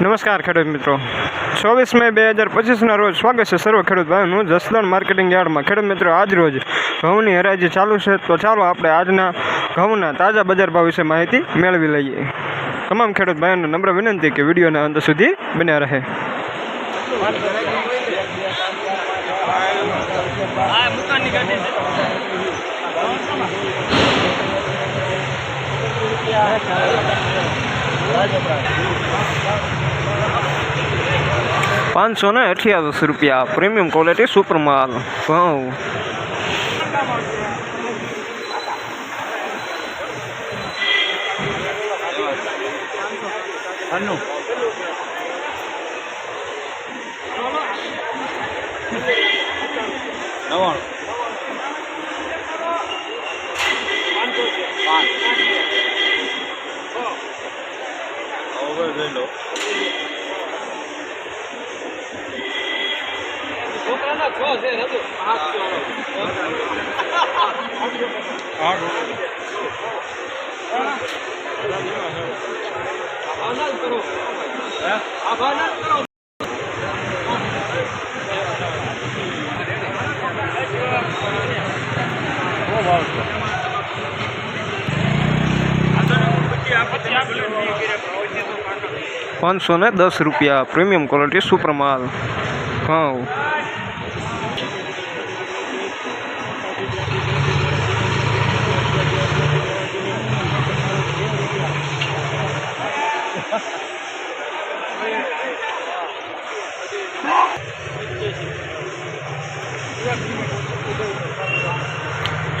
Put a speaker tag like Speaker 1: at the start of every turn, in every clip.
Speaker 1: નમસ્કાર ખેડૂત મિત્રો. ચોવીસ મે બે હજાર પચીસના રોજ સ્વાગત છે સર્વ ખેડૂત ભાઈનું જસદણ માર્કેટિંગ યાર્ડમાં. ખેડૂત મિત્રો, આજ રોજ ઘઉંની હરાજી ચાલુ છે. તો ચાલો આપણે આજના ઘઉંના તાજા બજાર ભાવ વિશે માહિતી મેળવી લઈએ. તમામ ખેડૂત ભાઈઓને નમ્ર વિનંતી કે વિડીયોના અંત સુધી બન્યા રહે.
Speaker 2: Yeah.
Speaker 1: પાંચસો ને અઠ્યાવીસ રૂપિયા પ્રીમિયમ ક્વોલિટી સુપર માલ ઘઉં
Speaker 2: અન્નુ નવાણું
Speaker 1: પાંચસો ને દસ રૂપિયા પ્રીમિયમ ક્વોલિટી સુપર માલ. ઘઉં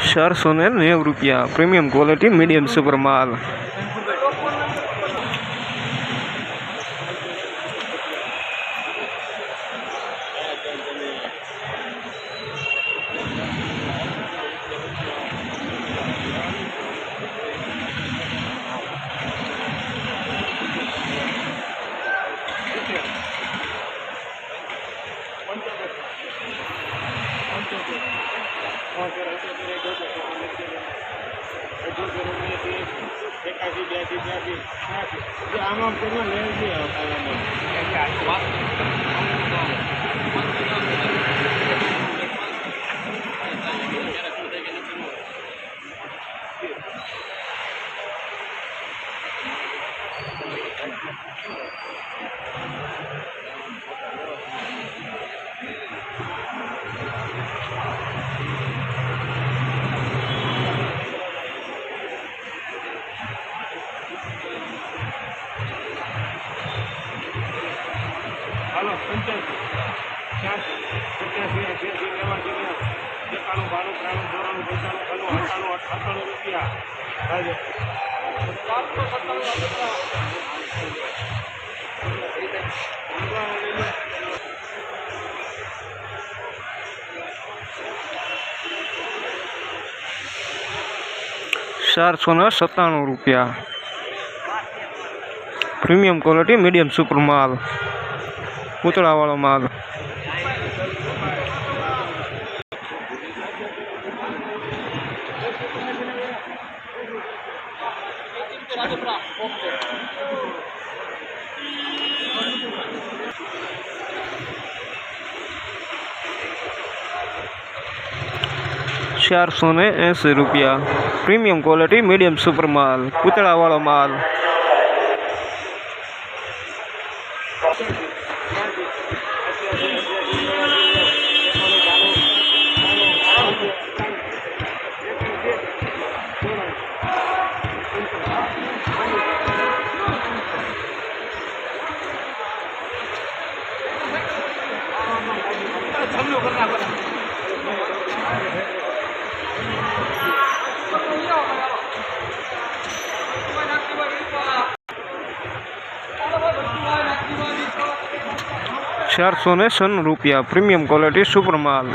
Speaker 1: ચારસો ને નેવું રૂપિયા પ્રીમિયમ ક્વોલિટી મીડિયમ સુપર માલ
Speaker 3: હાલો પંચ્યાસી
Speaker 1: ચારસો ને સત્તાણું રૂપિયા. પ્રીમિયમ ક્વોલિટી મીડિયમ સુપર માલ. પૂતળાવાળો માલ ચારસો ને એંસી રૂપિયા. પ્રીમિયમ ક્વોલિટી મીડિયમ સુપર માલ પૂતળાવાળો માલ. ચારસો ને સન રૂપિયા. પ્રીમિયમ ક્વોલિટી સુપર માલ.